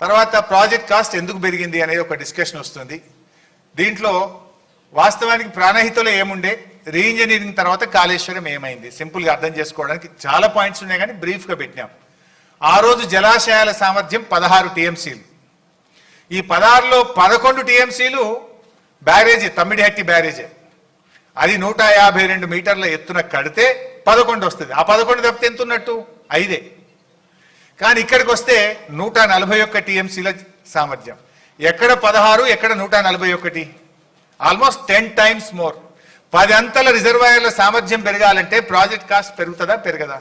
తర్వాత project cost ఎందుకు పెరిగింది అనేది ఒక డిస్కషన్ వస్తుంది. దీంట్లో వాస్తవానికి ప్రాణహితలో ఏముండే? రీఇంజనీరింగ్ తర్వాత కాళేశ్వరం ఏమైంది? సింపుల్గా అర్థం చేసుకోవడానికి చాలా పాయింట్స్ ఉన్నాయి కానీ బ్రీఫ్గా పెట్టినాం. ఆ రోజు జలాశయాల సామర్థ్యం పదహారు టీఎంసీలు. ఈ పదహారులో పదకొండు టీఎంసీలు బ్యారేజీ తమ్మిడిహట్టి బ్యారేజే. అది నూట యాభై రెండు మీటర్ల ఎత్తున కడితే పదకొండు వస్తుంది. ఆ పదకొండు తప్పితే ఎంత ఉన్నట్టు ఐదే. కానీ ఇక్కడికి వస్తే నూట నలభై ఒక్క టీఎంసీల సామర్థ్యం. ఎక్కడ పదహారు ఎక్కడ నూట నలభై ఒకటి? ఆల్మోస్ట్ టెన్ టైమ్స్ మోర్ పది అంతల రిజర్వాయర్ల సామర్థ్యం పెరగాలంటే ప్రాజెక్ట్ కాస్ట్ పెరుగుతుందా పెరగదా?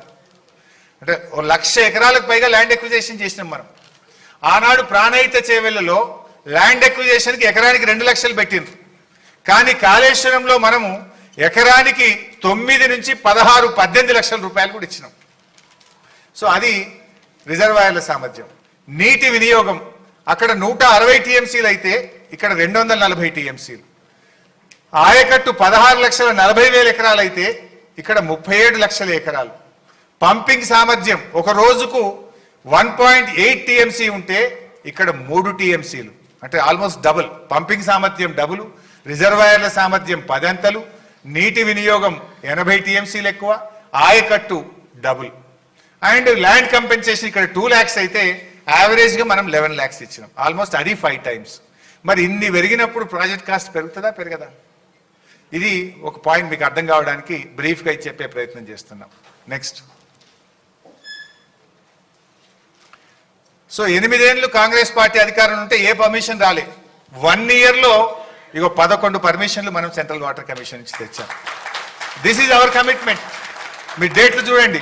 అంటే ఓ లక్ష ఎకరాలకు పైగా ల్యాండ్ ఎక్విజేషన్ చేసినాం మనం. ఆనాడు ప్రాణహిత చేవెళ్ళలో ల్యాండ్ ఎక్విజేషన్కి ఎకరానికి రెండు లక్షలు పెట్టిండ్రు. కానీ కాళేశ్వరంలో మనము ఎకరానికి తొమ్మిది నుంచి పదహారు పద్దెనిమిది లక్షల రూపాయలు కూడా ఇచ్చినాం. సో అది రిజర్వాయర్ల సామర్థ్యం. నీటి వినియోగం. అక్కడ నూట అరవై టీఎంసీలు అయితే ఇక్కడ రెండు వందల నలభై టీఎంసీలు. ఆయకట్టు పదహారు లక్షల నలభై వేల ఎకరాలు అయితే ఇక్కడ ముప్పై ఏడు లక్షల ఎకరాలు. పంపింగ్ సామర్థ్యం ఒక రోజుకు వన్ పాయింట్ ఎయిట్ టీఎంసీ ఉంటే ఇక్కడ మూడు టీఎంసీలు. అంటే ఆల్మోస్ట్ డబుల్. పంపింగ్ సామర్థ్యం డబుల్ రిజర్వాయర్ల సామర్థ్యం పదంతలు నీటి వినియోగం ఎనభై టీఎంసీలు ఎక్కువ ఆయకట్టు డబుల్. అండ్ ల్యాండ్ కంపెన్సేషన్ ఇక్కడ టూ ల్యాక్స్ అయితే యావరేజ్గా మనం లెవెన్ ల్యాక్స్ ఇచ్చినాం. ఆల్మోస్ట్ అది ఫైవ్ టైమ్స్. మరి ఇన్ని పెరిగినప్పుడు ప్రాజెక్ట్ కాస్ట్ పెరుగుతుందా? పెరగదా? ఇది ఒక పాయింట్ మీకు అర్థం కావడానికి బ్రీఫ్గా చెప్పే ప్రయత్నం చేస్తున్నాం. నెక్స్ట్ సో ఎనిమిదేళ్ళు కాంగ్రెస్ పార్టీ అధికారం ఉంటే ఏ పర్మిషన్ రాలే. వన్ ఇయర్లో ఇగో పదకొండు పర్మిషన్లు మనం సెంట్రల్ వాటర్ కమిషన్ నుంచి తెచ్చాం. దిస్ ఈజ్ అవర్ కమిట్మెంట్ మీ డేట్లు చూడండి.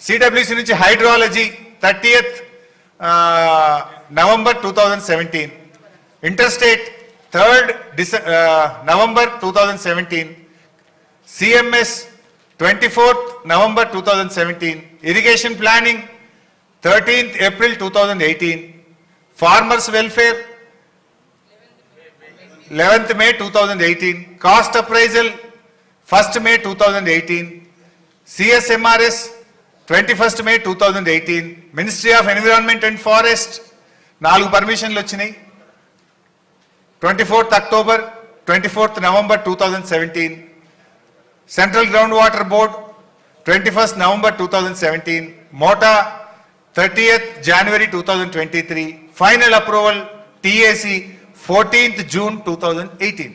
సిడబ్ల్యూసి నుంచి hydrology thirtieth November two thousand seventeen interstate third డిస November two thousand seventeen CMS twenty fourth November two thousand seventeen irrigation planning thirteenth April two thousand eighteen farmers welfare eleventh May two thousand eighteen cost appraisal first May two thousand eighteen CSMRS twenty first May two thousand eighteen ministry of environment and forest నాలుగు పర్మిషన్లు వచ్చినాయి. Twenty fourth October twenty fourth November two thousand seventeen central ground water board twenty first November two thousand seventeen MoTA thirtieth January two thousand twenty three final approval TAC fourteenth June two thousand eighteen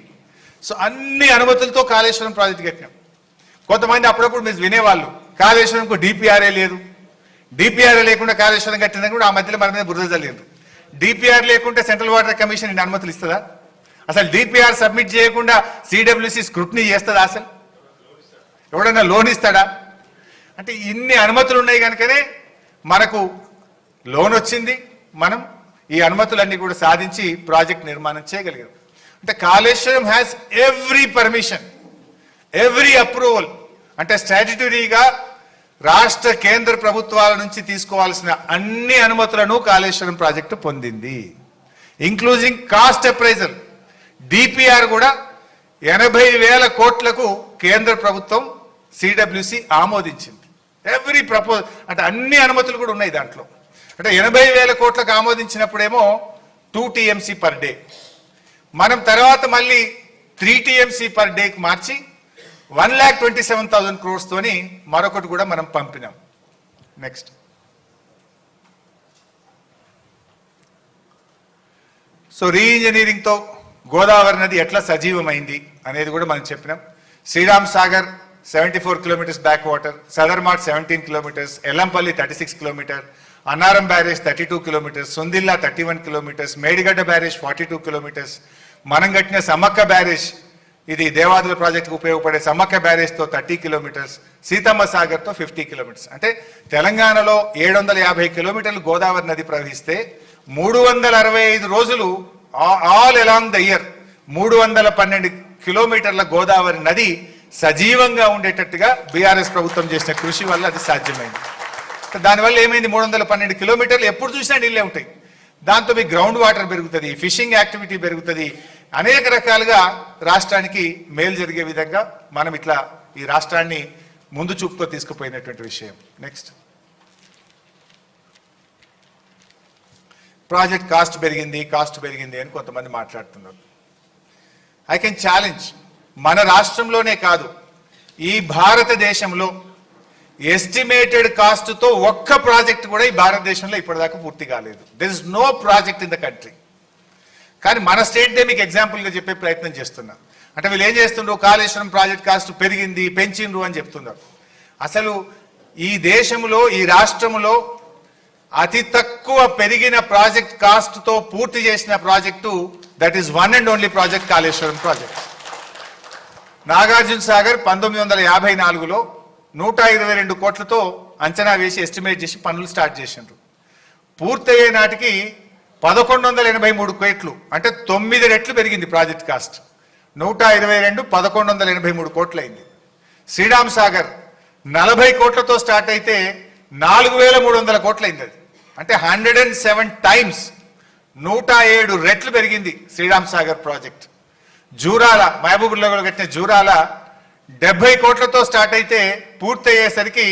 so అన్ని అనుమతులతో Kaleshwaram project కట్టినాం. కొంతమంది అప్పుడప్పుడు మీరు వినేవాళ్ళు కాళేశ్వరంకు డిపిఆర్ఏ లేదు. డిపిఆర్ఏ లేకుండా కాళేశ్వరం కట్టినా కూడా ఆ మధ్యలో మన మీద బురద చల్లిండ్రు డిపిఆర్ లేకుంటే సెంట్రల్ వాటర్ కమిషన్ ఇన్ని అనుమతులు ఇస్తుందా? అసలు డిపిఆర్ సబ్మిట్ చేయకుండా సిడబ్ల్యూసి స్క్రూట్నీ చేస్తుందా అసలు? ఎవడన్నా లోన్ ఇస్తాడా? అంటే ఇన్ని అనుమతులు ఉన్నాయి కనుకనే మనకు లోన్ వచ్చింది మనం ఈ అనుమతులన్నీ కూడా సాధించి ప్రాజెక్ట్ నిర్మాణం చేయగలిగాం. అంటే Kaleshwaram has every permission every approval అంటే స్టాట్యుటరీగా రాష్ట్ర కేంద్ర ప్రభుత్వాల నుంచి తీసుకోవాల్సిన అన్ని అనుమతులను కాళేశ్వరం ప్రాజెక్టు పొందింది. ఇంక్లూజింగ్ కాస్ట్ అప్రైజల్ డిపిఆర్ కూడా ఎనభై వేల కోట్లకు కేంద్ర ప్రభుత్వం సిడబ్ల్యూసి ఆమోదించింది. ఎవ్రీ ప్రపోజ్ అంటే అన్ని అనుమతులు కూడా ఉన్నాయి దాంట్లో. అంటే ఎనభై వేల కోట్లకు ఆమోదించినప్పుడేమో టూ టీఎంసీ పర్ డే మనం తర్వాత మళ్ళీ త్రీ టీఎంసీ పర్ డేకి March one lakh twenty seven thousand క్రోర్స్తోని మరొకటి కూడా మనం పంపినాం. నెక్స్ట్ సో రీఇంజనీరింగ్తో గోదావరి నది ఎట్లా సజీవమైంది అనేది కూడా మనం చెప్పినాం. Sriram Sagar seventy four kilometres backwater Sadarmat seventeen kilometres Yellampalli thirty six kilometre Annaram barrage thirty two kilometres Sundilla thirty one kilometres Medigadda barrage forty two kilometres మనం కట్టిన సమ్మక్క బ్యారేజ్ ఇది దేవాదుల ప్రాజెక్టుకు ఉపయోగపడే సమ్మక్క బ్యారేజ్తో థర్టీ కిలోమీటర్స్ సీతమ్మ సాగర్తో ఫిఫ్టీ కిలోమీటర్స్. అంటే తెలంగాణలో ఏడు వందల యాభై కిలోమీటర్లు గోదావరి నది ప్రవహిస్తే మూడు వందల అరవై ఐదు రోజులు ఆల్ ఎలాంగ్ ద ఇయర్ మూడు వందల పన్నెండు కిలోమీటర్ల గోదావరి నది సజీవంగా ఉండేటట్టుగా బీఆర్ఎస్ ప్రభుత్వం చేసిన కృషి వల్ల అది సాధ్యమైంది. దానివల్ల ఏమైంది? మూడు వందల పన్నెండు కిలోమీటర్లు ఎప్పుడు చూసినా నీళ్ళే ఉంటాయి. దాంతో మీ గ్రౌండ్ వాటర్ పెరుగుతుంది ఫిషింగ్ యాక్టివిటీ పెరుగుతుంది అనేక రకాలుగా రాష్ట్రానికి మేలు జరిగే విధంగా మనం ఇట్లా ఈ రాష్ట్రాన్ని ముందు చూపుతో తీసుకుపోయినటువంటి విషయం. నెక్స్ట్ ప్రాజెక్ట్ కాస్ట్ పెరిగింది కాస్ట్ పెరిగింది అని కొంతమంది మాట్లాడుతున్నారు. ఐ కెన్ ఛాలెంజ్ మన రాష్ట్రంలోనే కాదు ఈ భారతదేశంలో ఎస్టిమేటెడ్ కాస్ట్తో ఒక్క ప్రాజెక్ట్ కూడా ఈ భారతదేశంలో ఇప్పటిదాకా పూర్తి కాలేదు. This is no project in the country కానీ మన స్టేట్ డే మీకు ఎగ్జాంపుల్గా చెప్పే ప్రయత్నం చేస్తున్నా. అంటే వీళ్ళు ఏం చేస్తుండ్రు? కాళేశ్వరం ప్రాజెక్ట్ కాస్ట్ పెరిగింది పెంచిండ్రు అని చెప్తున్నారు. అసలు ఈ దేశంలో ఈ రాష్ట్రంలో అతి తక్కువ పెరిగిన ప్రాజెక్ట్ కాస్ట్తో పూర్తి చేసిన project that is one and only project Kaleshwaram project. Nagarjuna Sagar పంతొమ్మిది వందల యాభై నాలుగులో నూట ఇరవై రెండు కోట్లతో అంచనా వేసి ఎస్టిమేట్ చేసి పనులు స్టార్ట్ చేసిండ్రు. పూర్తయ్యే నాటికి పదకొండు వందల ఎనభై మూడు కోట్లు. అంటే తొమ్మిది రెట్లు పెరిగింది ప్రాజెక్ట్ కాస్ట్. నూట ఇరవై రెండు పదకొండు వందల ఎనభై మూడు కోట్లయింది. శ్రీరామ్ సాగర్ నలభై కోట్లతో స్టార్ట్ అయితే నాలుగు వేల మూడు వందల కోట్లయింది అది. అంటే హండ్రెడ్ అండ్ సెవెన్ టైమ్స్ నూట ఏడు రెట్లు పెరిగింది శ్రీరామ్ సాగర్ ప్రాజెక్ట్. జూరాల మహబూబ్నగర్ కట్టిన జూరాల డెబ్బై కోట్లతో స్టార్ట్ అయితే పూర్తయ్యేసరికి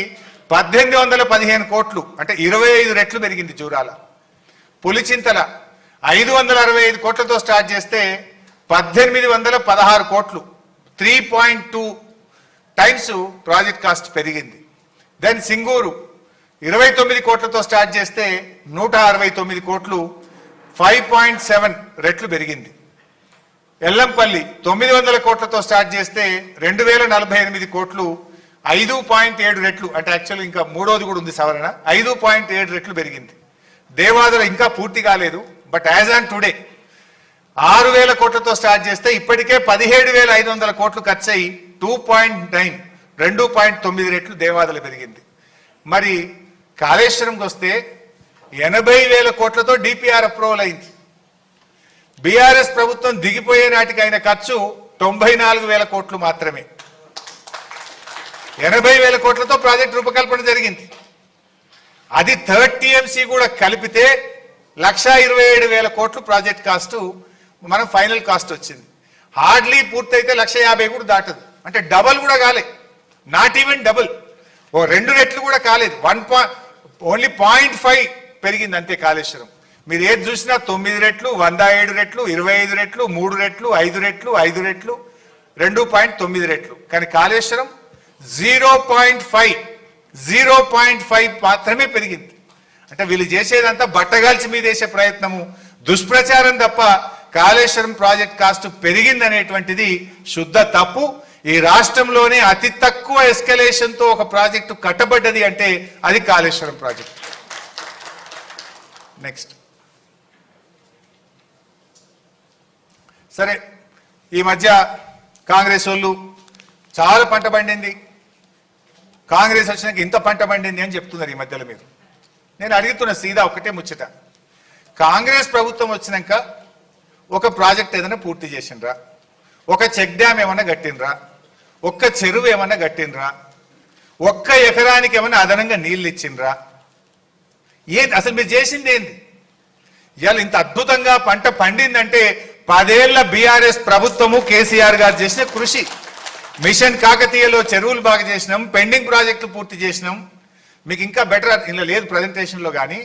పద్దెనిమిది వందల పదిహేను కోట్లు. అంటే ఇరవై ఐదు రెట్లు పెరిగింది జూరాల. పులిచింతల ఐదు వందల అరవై ఐదు కోట్లతో స్టార్ట్ చేస్తే పద్దెనిమిది వందల పదహారు కోట్లు. Three point two times project cost పెరిగింది. దెన్ సింగూరు ఇరవై తొమ్మిది కోట్లతో స్టార్ట్ చేస్తే నూట అరవై తొమ్మిది కోట్లు ఫైవ్ పాయింట్ సెవెన్ రెట్లు పెరిగింది. ఎల్లంపల్లి తొమ్మిది వందల కోట్లతో స్టార్ట్ చేస్తే రెండు వేల నలభై ఎనిమిది కోట్లు ఐదు పాయింట్ ఏడు రెట్లు. అంటే యాక్చువల్ ఇంకా మూడోది కూడా ఉంది సవరణ. ఐదు పాయింట్ ఏడు రెట్లు పెరిగింది. దేవాదులు ఇంకా పూర్తి కాలేదు బట్ యాజ్ ఆన్ టుడే ఆరు వేల కోట్లతో స్టార్ట్ చేస్తే ఇప్పటికే పదిహేడు వేల ఐదు వందల కోట్లు ఖర్చు అయ్యి టూ పాయింట్ నైన్ రెండు పాయింట్ తొమ్మిది రెట్లు దేవాదులు పెరిగింది. మరి కాళేశ్వరంకి వస్తే ఎనభై వేల కోట్లతో డిపిఆర్ అప్రూవల్ అయింది. బీఆర్ఎస్ ప్రభుత్వం దిగిపోయే నాటికి అయిన ఖర్చు తొంభై నాలుగు వేల కోట్లు మాత్రమే. ఎనభై వేల కోట్లతో ప్రాజెక్ట్ రూపకల్పన జరిగింది. అది థర్డ్ టీఎంసీ కూడా కలిపితే లక్షా ఇరవై ఏడు వేల కోట్లు ప్రాజెక్ట్ కాస్ట్ మనం ఫైనల్ కాస్ట్ వచ్చింది. హార్డ్లీ పూర్తయితే లక్ష యాభై కూడా దాటదు. అంటే డబల్ కూడా కాలే. నాట్ ఈవెన్ డబుల్ ఓ రెండు రెట్లు కూడా కాలేదు. One point only point five పెరిగింది అంతే కాళేశ్వరం. మీరు ఏది చూసినా తొమ్మిది రెట్లు వంద ఏడు రెట్లు ఇరవై ఐదు రెట్లు మూడు రెట్లు ఐదు రెట్లు ఐదు రెట్లు రెండు పాయింట్ తొమ్మిది రెట్లు. కానీ Kaleshwaram zero point five zero point five మాత్రమే పెరిగింది. అంటే వీళ్ళు చేసేదంతా బట్టగాల్చి మీద వేసే ప్రయత్నము. దుష్ప్రచారం తప్ప కాళేశ్వరం ప్రాజెక్ట్ కాస్ట్ పెరిగింది అనేటువంటిది శుద్ధ తప్పు. ఈ రాష్ట్రంలోనే అతి తక్కువ ఎస్కలేషన్తో ఒక ప్రాజెక్టు కట్టబడ్డది అంటే అది కాళేశ్వరం ప్రాజెక్ట్. నెక్స్ట్. సరే ఈ మధ్య కాంగ్రెస్ వాళ్ళు చాలా పంట పండింది. కాంగ్రెస్ వచ్చినాక ఇంత పంట పండింది అని చెప్తున్నారు ఈ మధ్యలో మీరు. నేను అడుగుతున్న సీదా ఒకటే ముచ్చట. కాంగ్రెస్ ప్రభుత్వం వచ్చినాక ఒక ప్రాజెక్ట్ ఏదైనా పూర్తి చేసిండ్రా? ఒక చెక్ డ్యామ్ ఏమన్నా కట్టిండ్రా? ఒక్క చెరువు ఏమన్నా కట్టిండ్రా? ఒక్క ఎకరానికి ఏమన్నా అదనంగా నీళ్ళు ఇచ్చిండ్రా? ఏంది? అసలు మీరు చేసింది ఏంది? ఇవాళ ఇంత అద్భుతంగా పంట పండిందంటే పదేళ్ళ బీఆర్ఎస్ ప్రభుత్వము కేసీఆర్ గారు చేసిన కృషి. మిషన్ కాకతీయలో చెరువులు బాగా చేసినాం పెండింగ్ ప్రాజెక్టులు పూర్తి చేసినాం. మీకు ఇంకా బెటర్ ఇందులో లేదు ప్రజెంటేషన్లో కానీ.